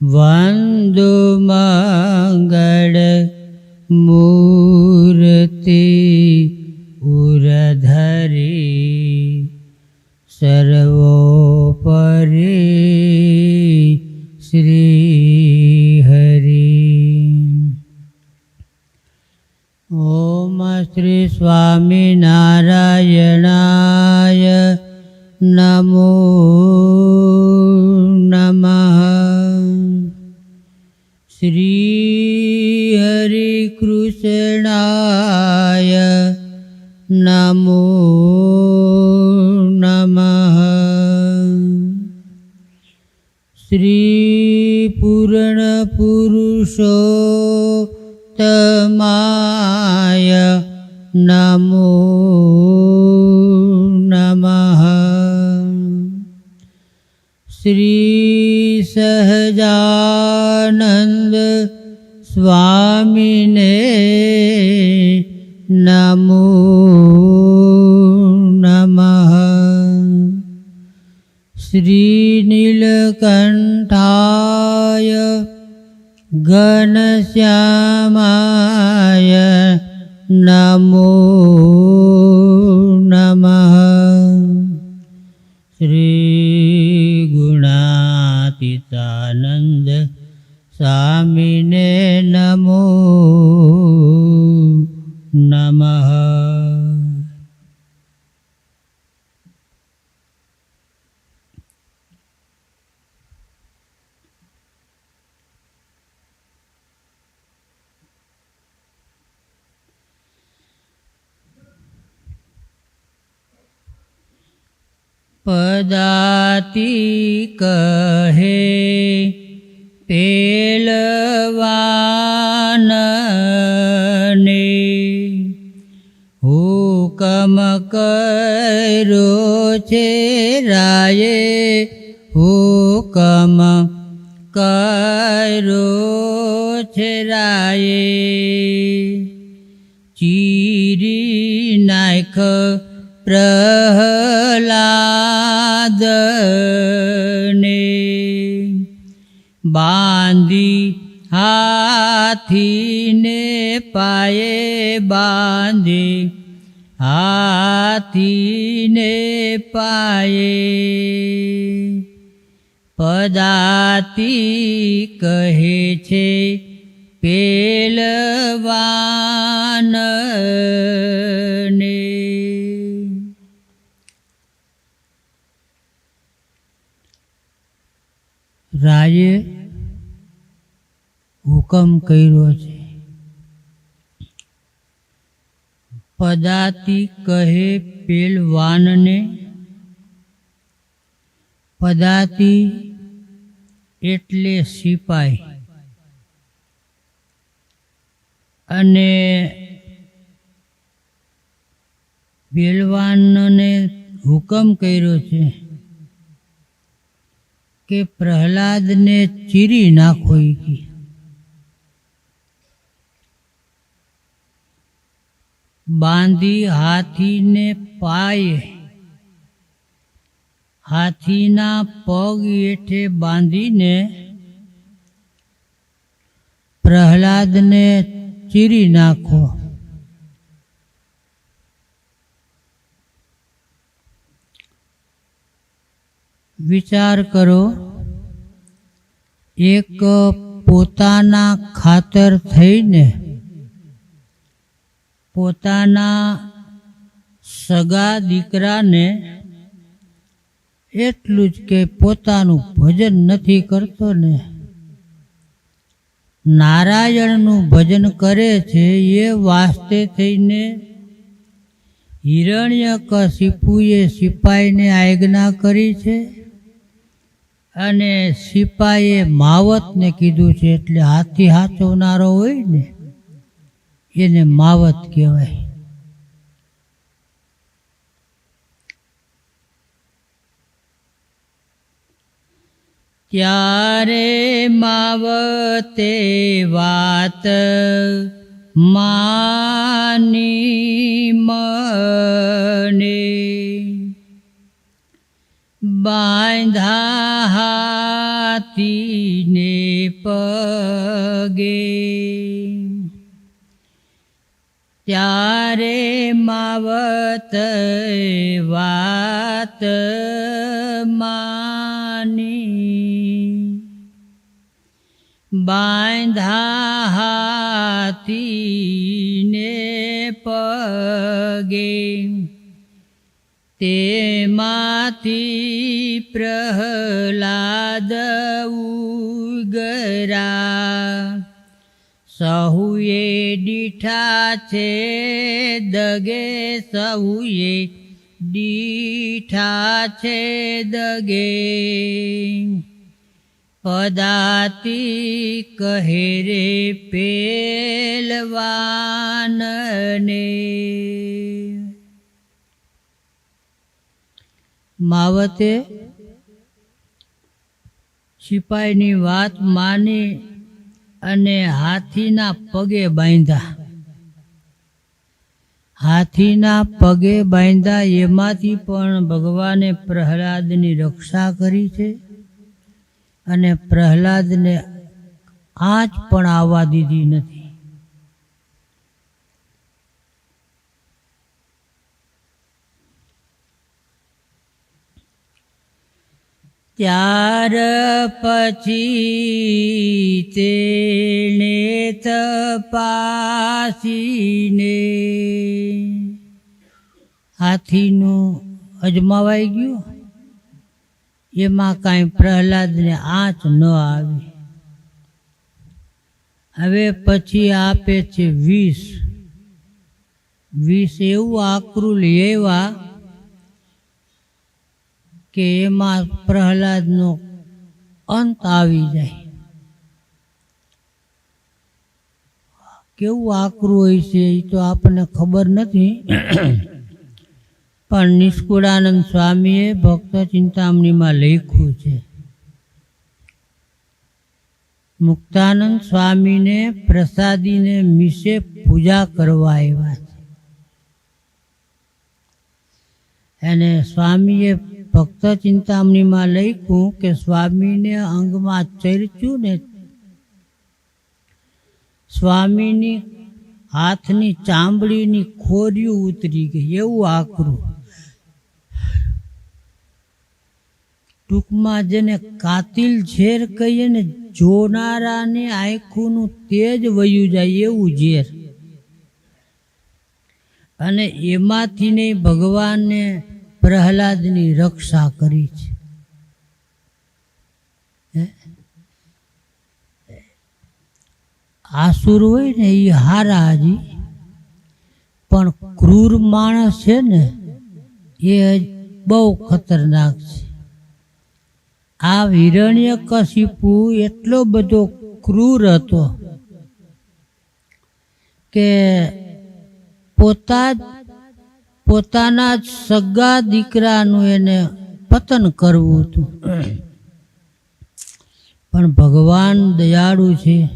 वन्दु मङ्गल मू શ્રી પૂર્ણ પુરુષોત્તમાય નમો નમઃ नमो नमः। સ્વામીને ઘનશ્યામાય નમો પદાતી કહે પેલવાનને હુકમ કરો છે રાયે હુકમ કરો છે રાયે. ચીરી નાખ પ્રહલાદને બાંધી હાથીને પાયે બાંધી હાથીને પાયે પદાતી કહે છે પેલવાનને રાયે હુકમ કર્યો છે. પદાતી કહે પેલવાનને, પદાતી એટલે સિપાઈ. અને બેલવાનને હુકમ કર્યો છે. કે પ્રહલાદને ચીરી નાખો ઈ કે. બાંધી હાથીને પાયે હાથીના પગ હેઠે બાંધીને પ્રહલાદને ચીરી નાખો વિચાર કરો. એક પોતાના ખાતર થઈને પોતાના સગા દીકરાને એટલું જ કે પોતાનું ભજન નથી કરતો ને. નારાયણનું ભજન કરે છે એ વાસ્તે થઈને હિરણ્ય કશિપુએ સિપાહીને આજ્ઞા કરી છે. અને સિપાહીએ માવતને કીધું છે, એટલે હાથી હાચવનારો હોય ને, એને માવત કહેવાય. ત્યારે માવતે વાત માની મને. બાંધા હાથીને પગે. ત્યારે માવત વાત માની. બાંધા હાથીને પગે તેમાંથી પ્રહલાદ ઉગરા સહુએ દીઠા છે દગે સહુએ દીઠા છે દગે પદાતી કહે રે પેલવાનને માવતે સિપાહીની વાત માની અને હાથીના પગે બાંધ્યા. હાથીના પગે બાંધ્યા એમાંથી પણ ભગવાને પ્રહલાદની રક્ષા કરી છે અને પ્રહલાદને આંચ પણ આવવા દીધી નથી. ત્યાર પછી તેણે તપાસીને હાથીનું અજમાવાઈ ગયું. એમાં કાંઈ પ્રહલાદને આંચ ન આવી. હવે પછી આપે છે વીસ વીસ એવું આકરું લેવા કે એમાં પ્રહલાદનો અંત આવી જાય. કેવું આકરું હોય છે એ તો આપણને ખબર નથી. પણ નિષ્કુળાનંદ સ્વામીએ ભક્ત ચિંતામણીમાં લખ્યું છે. મુક્તાનંદ સ્વામીને પ્રસાદીને મિશે પૂજા કરવા આવ્યા છે. અને સ્વામીએ ભક્ત ચિંતામણીમાં લખ્યું કે સ્વામીને અંગમાં ચર્ચ્યું ને સ્વામીની હાથની ચામડીની ખોરિયું ઉતરી ગઈ. એવું આકરું. ટૂંકમાં જેને કાતિલ ઝેર કહીએ ને જોનારાને આંખોનું તેજ વયું જાય એવું ઝેર. અને એમાંથી ને ભગવાને પ્રહલાદની રક્ષા કરી છે. આસુર હોય ને એ હારા હજી પણ ક્રૂર માણસ છે ને, એ બહુ ખતરનાક છે. આ હિરણ્ય કશિપુ એટલો બધો ક્રૂર હતો કે પોતા જ પોતાના જ સગા દીકરાનું એને પતન કરવું હતું. પણ ભગવાન દયાળુ છે.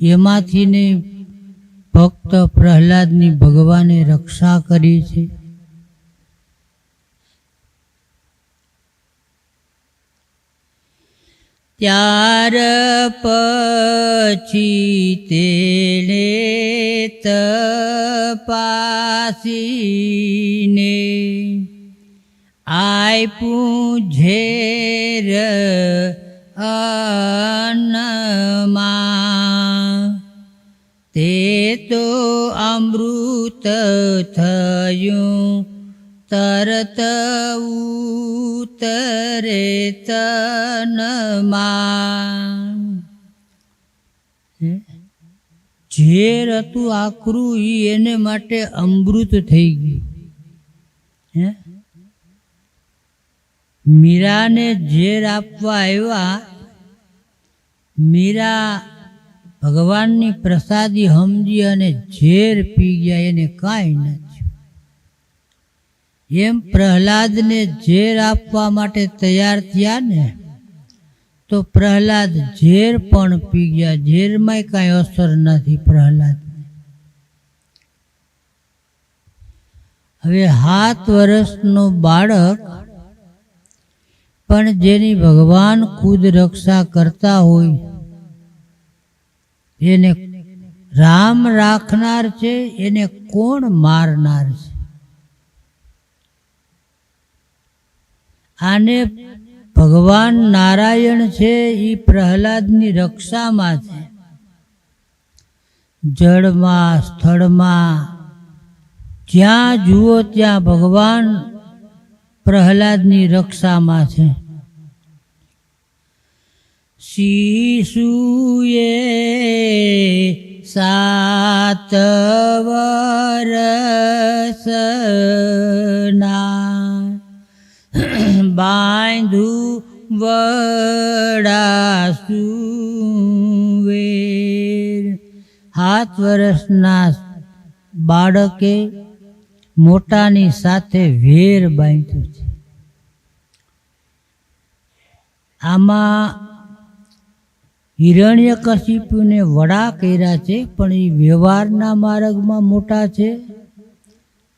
એમાંથી ને ભક્ત પ્રહલાદની ભગવાને રક્ષા કરી છે. ત્યાર પછી તેણે તપાસીને આપ્યું ઝેર અન્નમાં. તે તો અમૃત થયું તરત ઉતરે તનમાં. ઝેર હતું આકરું એ એને માટે અમૃત થઈ ગયું. હે? મીરાને ઝેર આપવા આવ્યા. મીરા ભગવાનની પ્રસાદી સમજી અને ઝેર પી ગયા. એને કાંઈ ન થયું. એમ પ્રહલાદને ઝેર આપવા માટે તૈયાર થયા ને તો પ્રહલાદ ઝેર પણ પી ગયા. ઝેરમાં કાંઈ અસર નથી પ્રહલાદ. હવે સાત વર્ષનો બાળક, પણ જેની ભગવાન ખુદ રક્ષા કરતા હોય, એને રામ રાખનાર છે, એને કોણ મારનાર છે? આને ભગવાન નારાયણ છે એ પ્રહલાદની રક્ષામાં છે. જળમાં, સ્થળમાં, જ્યાં જુઓ ત્યાં ભગવાન પ્રહલાદની રક્ષામાં છે. શિશુએ સાત સાત વર્ષના બાળકે મોટાની સાથે વેર બાંધ્યું છે. આમાં હિરણ્યકશિપુને વડા કર્યા છે, પણ એ વ્યવહારના માર્ગમાં મોટા છે,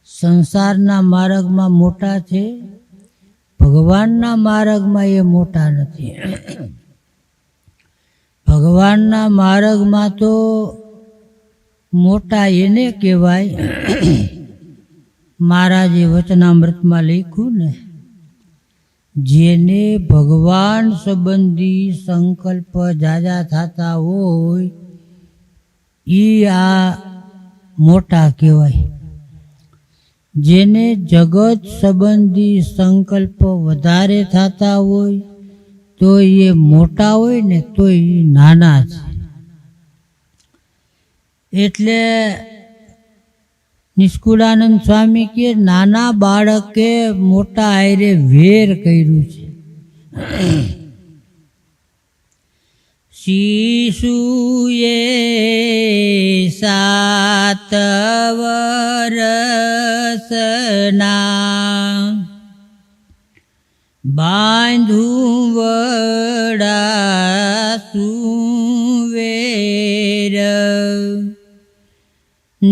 સંસારના માર્ગમાં મોટા છે, ભગવાનના માર્ગમાં એ મોટા નથી. ભગવાનના માર્ગમાં તો મોટા એને કહેવાય. મારા જે વચનામૃતમાં લખ્યું ને, જેને ભગવાન સંબંધી સંકલ્પ જાજા થતા હોય એ આ મોટા કહેવાય. જેને જગત સંબંધી સંકલ્પ વધારે થતા હોય, તો એ મોટા હોય ને, તો એ નાના છે. એટલે નિષ્કુળાનંદ સ્વામી કે નાના બાળકે મોટા આયરે વેર કર્યું છે. શિશુએ સાત વરસના બાંધું વડા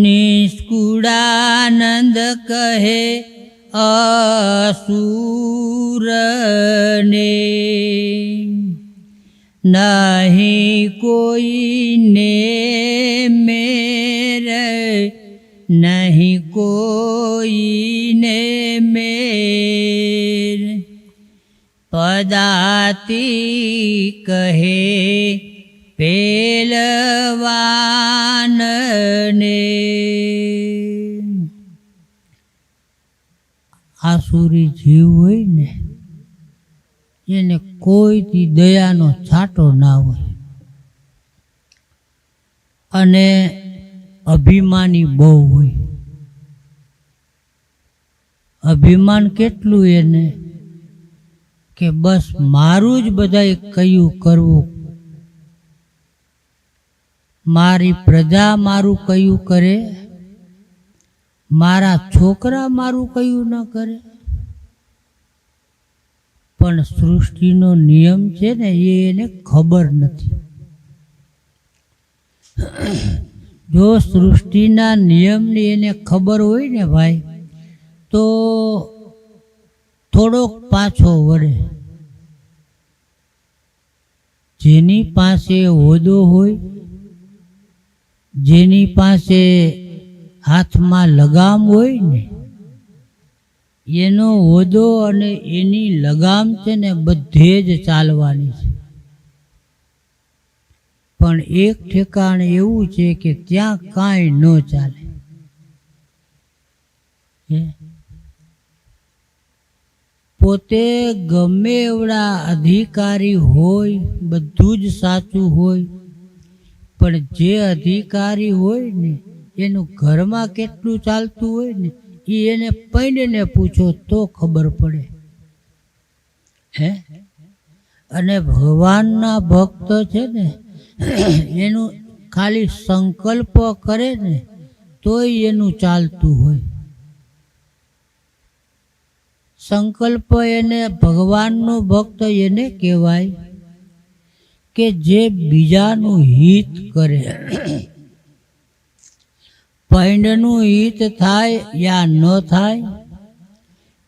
નિષ્કુળાનંદ કહે અસુરને નહીં કોઈને મેરે નહીં કોઈને મેર. પદાતી કહે પેલવાનને આસુરી જીવ હોય ને, એને કોઈથી દયાનો છાંટો ના હોય. અને અભિમાની બહુ હોય. અભિમાન કેટલું એને? કે બસ મારું જ બધાએ કયું કરવું મારી પ્રજા મારું કયું કરે? મારા છોકરા મારું કયું ન કરે? પણ સૃષ્ટિનો નિયમ છે ને, એ એને ખબર નથી. જો સૃષ્ટિના નિયમની એને ખબર હોય ને ભાઈ, તો થોડોક પાછો વળે. જેની પાસે હોદો હોય જેની પાસે હાથમાં લગામ હોય ને, એનો હોદો અને એની લગામ છે ને બધે જ ચાલવાની છે. પણ એક ઠેકાણ એવું છે કે ત્યાં કાંઈ ન ચાલે. પોતે ગમે એવડા અધિકારી હોય, બધું જ સાચું હોય પણ જે અધિકારી હોય ને, એનું ઘરમાં કેટલું ચાલતું હોય ને એ એને પૈણને પૂછો તો ખબર પડે. હે? અને ભગવાનના ભક્ત છે ને, એનું ખાલી સંકલ્પ કરે ને, તોય એનું ચાલતું હોય. સંકલ્પ એને ભગવાનનો ભક્ત એને કહેવાય. કે જે બીજાનું હિત કરે. પૈંડનું હિત થાય યા ન થાય,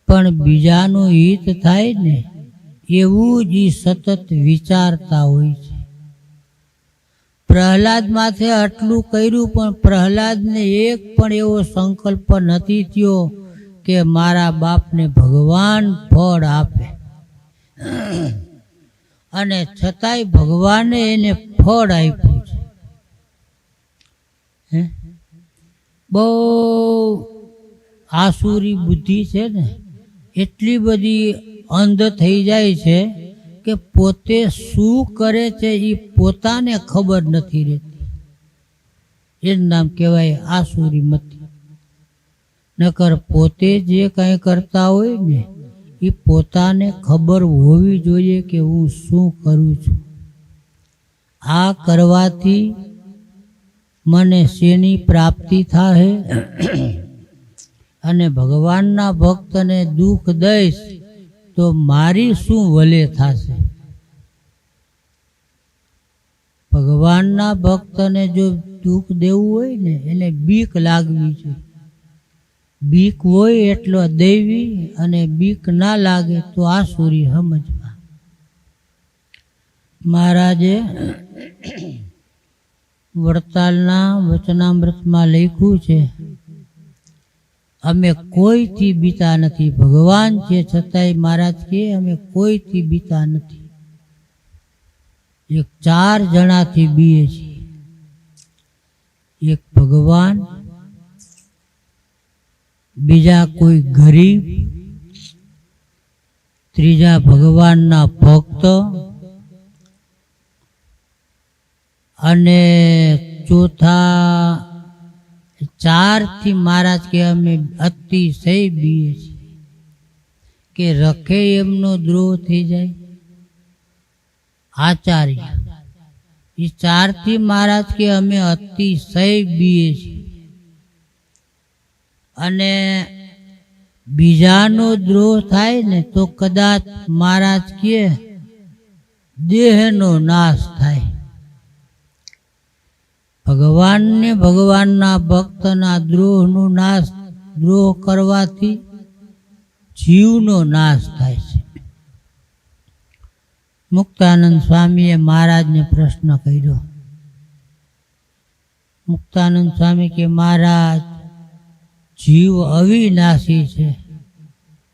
પણ બીજાનું હિત થાય ને એવું જ સતત વિચારતા હોય છે. પ્રહલાદ માથે આટલું કર્યું, પણ પ્રહલાદને એક પણ એવો સંકલ્પ નથી થયો કે મારા બાપને ભગવાન ફળ આપે. અને છતાંય ભગવાને એને ફળ આપ્યું છે? બહુ આસુરી બુદ્ધિ છે ને, એટલી બધી અંધ થઈ જાય છે કે પોતે શું કરે છે એ પોતાને ખબર નથી રહેતી. એનું નામ કહેવાય આસુરી મતી. નકર પોતે જે કાંઈ કરતા હોય ને એ પોતાને ખબર હોવી જોઈએ કે હું શું કરું છું. આ કરવાથી મને શેની પ્રાપ્તિ થાય અને ભગવાનના ભક્તને દુઃખ દઈશ તો મારી શું વલે થશે? ભગવાનના ભક્તને જો દુઃખ દેવું હોય ને, એને બીક લાગવી જોઈએ બીક હોય એટલો દેવી અને બીક ના લાગે તો આ સુરી સમજવા. મહારાજે વડતાલના વચનામૃતમાં લખ્યું છે, અમે કોઈથી બીતા નથી, ભગવાન છે છતાંય મહારાજ કે અમે કોઈથી બીતા નથી. એક ચાર જણાથી બીએ છીએ. એક ભગવાન બીજા કોઈ ગરીબ, ત્રીજા ભગવાનના ભક્ત અને ચોથા ચારથી મહારાજ કે અમે અતિશય બીએ છીએ કે રખે એમનો દ્રોહ થઈ જાય. આચાર્ય એ ચારથી મહારાજ કે અમે અતિશય બીએ છીએ. અને બીજાનો દ્રોહ થાય ને તો કદાચ મહારાજ કહે, દેહનો નાશ થાય. ભગવાનને ભગવાનના ભક્તના દ્રોહનો નાશ, દ્રોહ કરવાથી જીવનો નાશ થાય છે. મુક્તાનંદ સ્વામીએ મહારાજને પ્રશ્ન કર્યો. મુક્તાનંદ સ્વામી કે, મહારાજ જીવ અવિનાશી છે.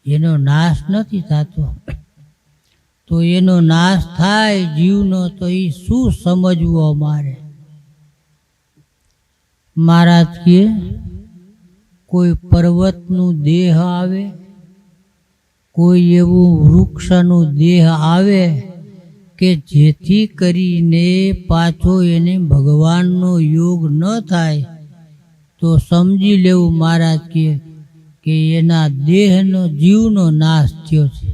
એનો નાશ નથી થતો. તો એનો નાશ થાય જીવનો તો એ શું સમજવું અમારે મહારાજ કે, કોઈ પર્વતનું દેહ આવે, કોઈ એવું વૃક્ષનું દેહ આવે કે જેથી કરીને પાછો એને ભગવાનનો યોગ ન થાય. તો સમજી લેવું મહારાજ કે એના દેહનો, જીવનો નાશ થયો છે.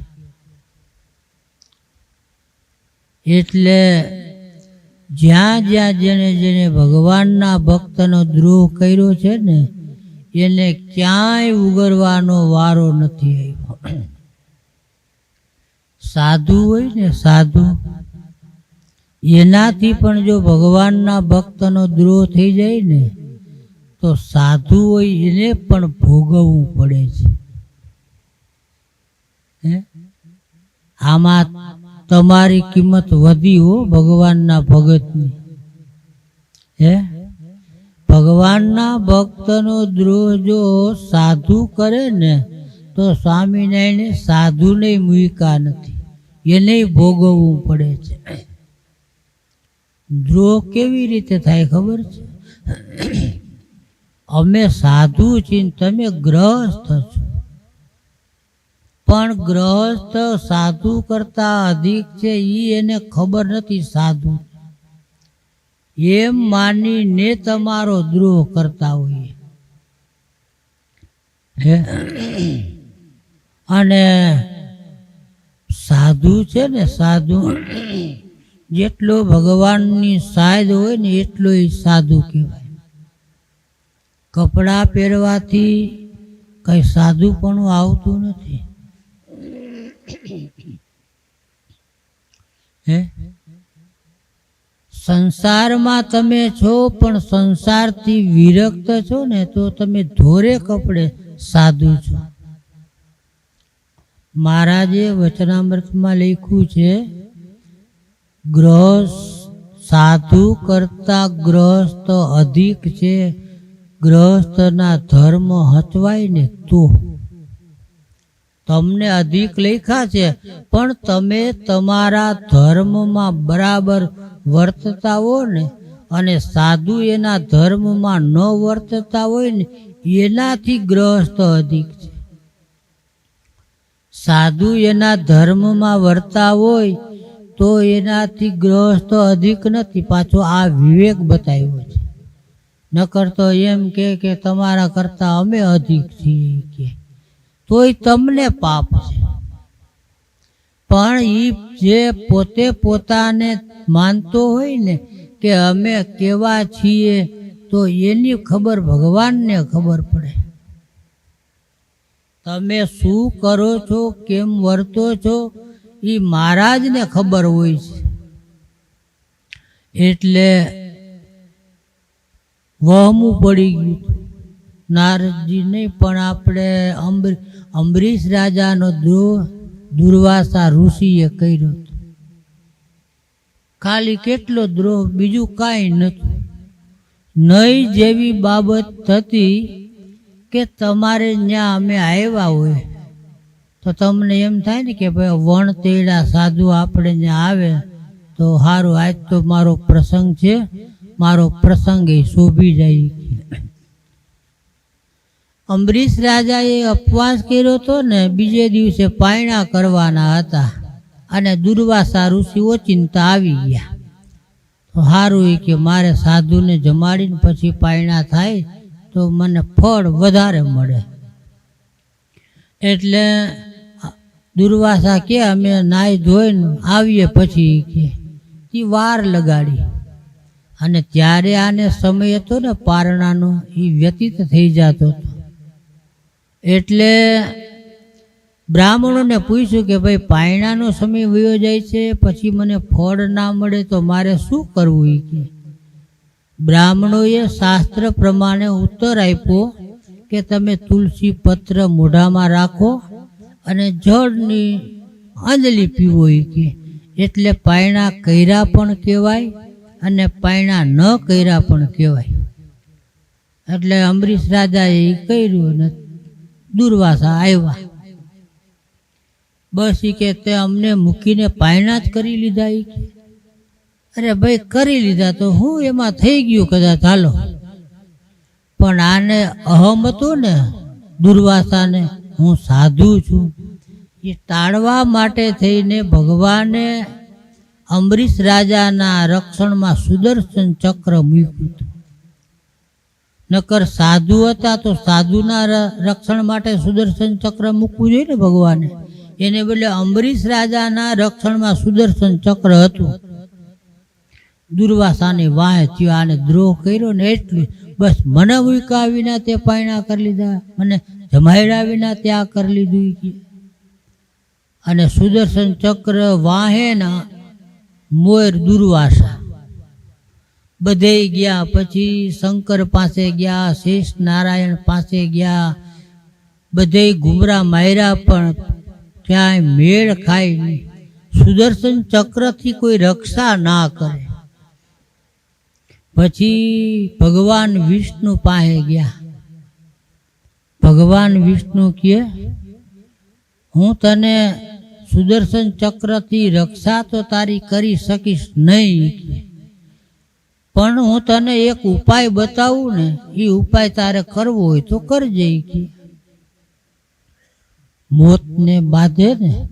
એટલે જ્યાં જ્યાં જેને જેને ભગવાનના ભક્તનો દ્રોહ કર્યો છે ને, એને ક્યાંય ઉગરવાનો વારો નથી આવ્યો. સાધુ હોય ને સાધુ, એનાથી પણ જો ભગવાનના ભક્તનો દ્રોહ થઈ જાય ને તો સાધુ હોય એને પણ ભોગવવું પડે છે? આમાં તમારી કિંમત વધી હો ભગવાનના ભગતની. હે? ભગવાનના ભક્તનો દ્રોહ જો સાધુ કરે ને, તો સ્વામિનારાયણે સાધુને મૂકા નથી. એને ભોગવવું પડે છે. દ્રોહ કેવી રીતે થાય ખબર છે? અમે સાધુ છીએ તમે ગ્રહસ્થ છો. પણ ગ્રહસ્થ સાધુ કરતા અધિક છે એ એને ખબર નથી સાધુ. એમ માનીને તમારો દ્રોહ કરતા હોઈએ? અને સાધુ છે ને, સાધુ જેટલો ભગવાનની સાયદ હોય ને એટલો એ સાધુ કહેવાય. કપડાં પહેરવાથી કંઈ સાધુપણું આવતું નથી. હે? સંસારમાં તમે છો, પણ સંસારથી વિરક્ત છો ને, તો તમે ધોરે કપડે સાધુ છો. મહારાજે વચનામૃતમાં લખ્યું છે, ગ્રહ સાધુ કરતા ગ્રહસ્થ અધિક છે ગ્રહસ્થના ધર્મ હચવાય ને તો? તમને અધિક લેખા છે, પણ તમે તમારા ધર્મમાં બરાબર વર્તતા હો ને, અને સાધુ એના ધર્મમાં ન વર્તતા હોય ને, એનાથી ગ્રહસ્થ અધિક છે. સાધુ એના ધર્મમાં વર્તા હોય, તો એનાથી ગ્રહસ્થ અધિક નથી. પાછો આ વિવેક બતાવ્યો છે. નકર તો એમ કે કે તમારા કરતા અમે અધિક છીએ કે. તોય તમને પાપ છે. પણ એ જે પોતે પોતાને માનતો હોય ને કે અમે કેવા છીએ, તો એની ખબર ભગવાનને ખબર પડે. તમે શું કરો છો, કેમ વર્તો છો એ મહારાજને ખબર હોય છે. એટલે વહમું પડી ગયું. નારદજી નહીં પણ આપણે અંબરી, અંબરીશ રાજાનો દ્રોહ દુર્વાસા ઋષિએ કર્યો ખાલી કેટલો દ્રોહ, બીજું કાંઈ નથી નહીં જેવી બાબત થતી કે તમારે ત્યાં અમે આવ્યા હોય. તો તમને એમ થાય ને કે ભાઈ વણ તેડા સાધુ આપણે ત્યાં આવે, તો સારું આજ તો મારો પ્રસંગ છે. મારો પ્રસંગ એ શોભી જાય. અમરીશ રાજાએ અપવાસ કર્યો હતો ને બીજે દિવસે પાયણા કરવાના હતા અને દુર્વાસા ઋષિ ચિંતા આવી ગયા. તો સારું એ કે મારે સાધુને જમાડીને પછી પાયણા થાય તો મને ફળ વધારે મળે. એટલે દુર્વાસા કે અમે નાહી ધોઈને આવીએ પછી કે તી વાર લગાડી. અને ત્યારે આને સમય હતો ને પારણાનો એ વ્યતીત થઈ જતો હતો. એટલે બ્રાહ્મણોને પૂછ્યું કે ભાઈ, પાયણાનો સમય વયો જાય છે, પછી મને ફળ ના મળે તો મારે શું કરવું એ કે? બ્રાહ્મણોએ શાસ્ત્ર પ્રમાણે ઉત્તર આપ્યો કે તમે તુલસી પત્ર મોઢામાં રાખો અને જળની આંજલી પીવો કે. એટલે પાયણા કર્યા પણ કહેવાય અને પાયણા ન કર્યા પણ કહેવાય. એટલે અમરીશ રાજાએ કર્યું ને દુર્વાસા આવ્યા. બસ એ કે તે અમને મૂકીને પાયણા જ કરી લીધા એ અરે ભાઈ, કરી લીધા તો હું એમાં થઈ ગયું કદાચ, હાલો. પણ આને અહમ હતું ને, દુર્વાસાને, હું સાધુ છું. એ ટાળવા માટે થઈને ભગવાને અંબરીશ રાજાના રક્ષણમાં સુદર્શન ચક્ર મૂક્યું નકર સાધુ હતા તો સાધુના રક્ષણ માટે સુદર્શન ચક્ર મૂકવું જોઈએ ને ભગવાને? એને બદલે અંબરીશ રાજાના રક્ષણમાં સુદર્શન ચક્ર હતું. દુર્વાસાને વાહે થયો, આને દ્રોહ કર્યો ને એટલું બસ મને મૂકા વિના તે પાયણા કરી લીધા, મને જમાયડા વિના ત્યાં કરી લીધું. અને સુદર્શન ચક્ર વાહે ના મોર દુર્વાસા. બધે ગયા પછી શંકર પાસે ગયા, શેષ નારાયણ પાસે ગયા. બધે ઘુમરા માયરા પણ ક્યાંય મેળ ખાય નહીં. સુદર્શન ચક્રથી કોઈ રક્ષા ના કરે. પછી ભગવાન વિષ્ણુ પાસે ગયા. ભગવાન વિષ્ણુ કહે, હું તને સુદર્શન ચક્રથી રક્ષા તો તારી કરી શકીશ નહીં. પણ હું તને એક ઉપાય બતાવું ને, એ ઉપાય તારે કરવો હોય તો કરજે. મોતને બાંધે ને,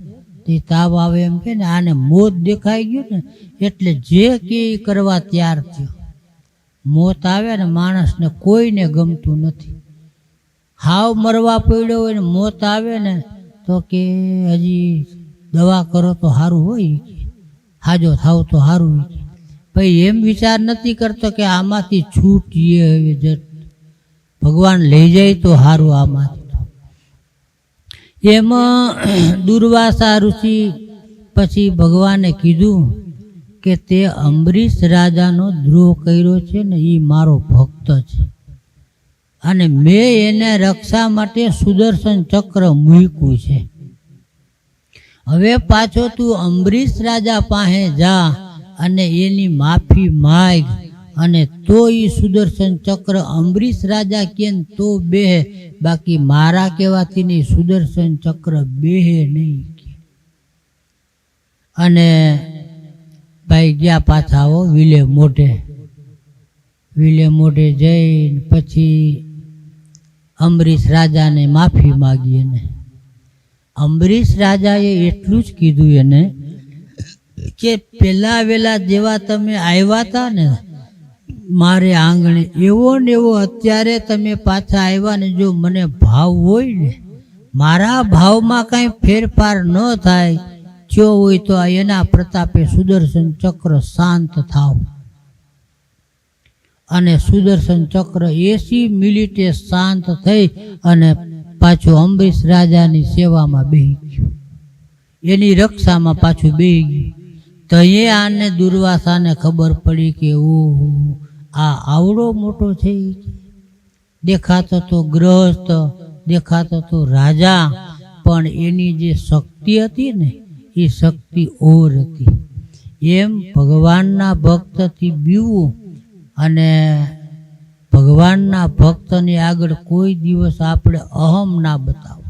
તે તાવ આવે એમ કે ને, આને મોત દેખાઈ ગયું ને, એટલે જે કે કરવા તૈયાર થયો. મોત આવે ને, માણસને કોઈને ગમતું નથી. હાવ મરવા પડ્યો હોય ને, મોત આવે ને, તો કે હજી દવા કરો તો સારું હોય, હાજો થાવ તો સારું ભાઈ એમ વિચાર નથી કરતો કે આમાંથી છૂટીએ હવે જ ભગવાન લઈ જાય તો સારું આમાંથી. એમાં દુર્વાસા ઋષિ પછી ભગવાને કીધું કે તે અંબરીશ રાજાનો દ્રોહ કર્યો છે ને એ મારો ભક્ત છે. અને મેં એને રક્ષા માટે સુદર્શન ચક્ર મૂક્યું છે. હવે પાછો તું અંબરીશ રાજા પાસે જા અને એની માફી માગ. અને તો એ સુદર્શન ચક્ર અંબરીશ રાજા કે ને તો બેહે, બાકી મારા કહેવાથી નહીં સુદર્શન ચક્ર બેહે નહીં અને ભાઈ ગયા પાછા આવો વિલે મોઢે. વિલે મોઢે જઈને પછી અંબરીશ રાજાને માફી માગીએ એને. અંબરીશ રાજાએ એટલું જ કીધું એને કે પેલા વેલા જેવા તમે આવ્યા હતા ને, મારે આંગણે એવો ને એવો અત્યારે તમે પાછા આવ્યા ને જો મને ભાવ હોય ને, મારા ભાવમાં કાંઈ ફેરફાર ન થાય, જો હોય તો એના પ્રતાપે સુદર્શન ચક્ર શાંત થાવ. અને સુદર્શન ચક્ર એસી મિનિટે શાંત થઈ અને પાછું અંબરીશ રાજાની સેવામાં બેહી ગયું. એની રક્ષામાં પાછું બેહી ગયું. તો એ આને દુર્વાસાને ખબર પડી કે ઓહો, આ આવડો મોટો છે દેખાતો તો ગ્રહસ્થ, દેખાતો તો રાજા, પણ એની જે શક્તિ હતી ને એ શક્તિ ઓર હતી. એમ ભગવાનના ભક્તથી બીવું અને ભગવાનના ભક્તની આગળ કોઈ દિવસ આપણે અહમ ના બતાવો.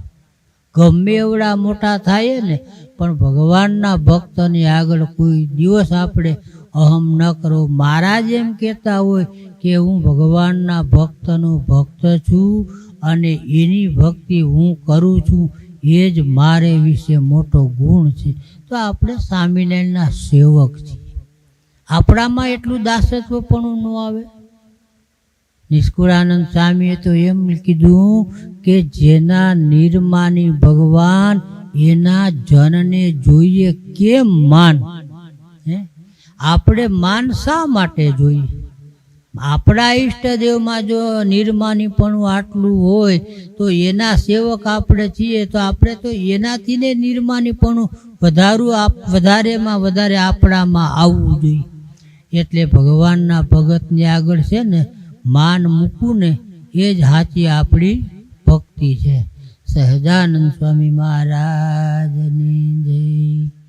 ગમે એવડા મોટા થાય ને, પણ ભગવાનના ભક્તની આગળ કોઈ દિવસ આપણે અહમ ન કરો. મારા જેમ કહેતા હોય કે હું ભગવાનના ભક્તનો ભક્ત છું અને એની ભક્તિ હું કરું છું, એ જ મારે વિશે મોટો ગુણ છે. તો આપણે સ્વામિનારાયણના સેવક છીએ. આપણામાં એટલું દાસત્વ પણ ન આવે? નિષ્કુળાનંદ સ્વામીએ તો એમ કીધું કે જેના નિર્માની ભગવાન એના જનને જોઈએ કેમ માન? હે? આપણે માન શા માટે જોઈએ? આપણા ઈષ્ટદેવમાં જો નિર્માનીપણું આટલું હોય તો એના સેવક આપણે છીએ તો આપણે તો એનાથી ને નિર્માનીપણું વધારું આપ, વધારેમાં વધારે આપણામાં આવવું જોઈએ. એટલે ભગવાનના ભગતની આગળ છે ને માન મૂકવું ને એ જ સાચી આપણી ભક્તિ છે. સહજાનંદ સ્વામી મહારાજની જય.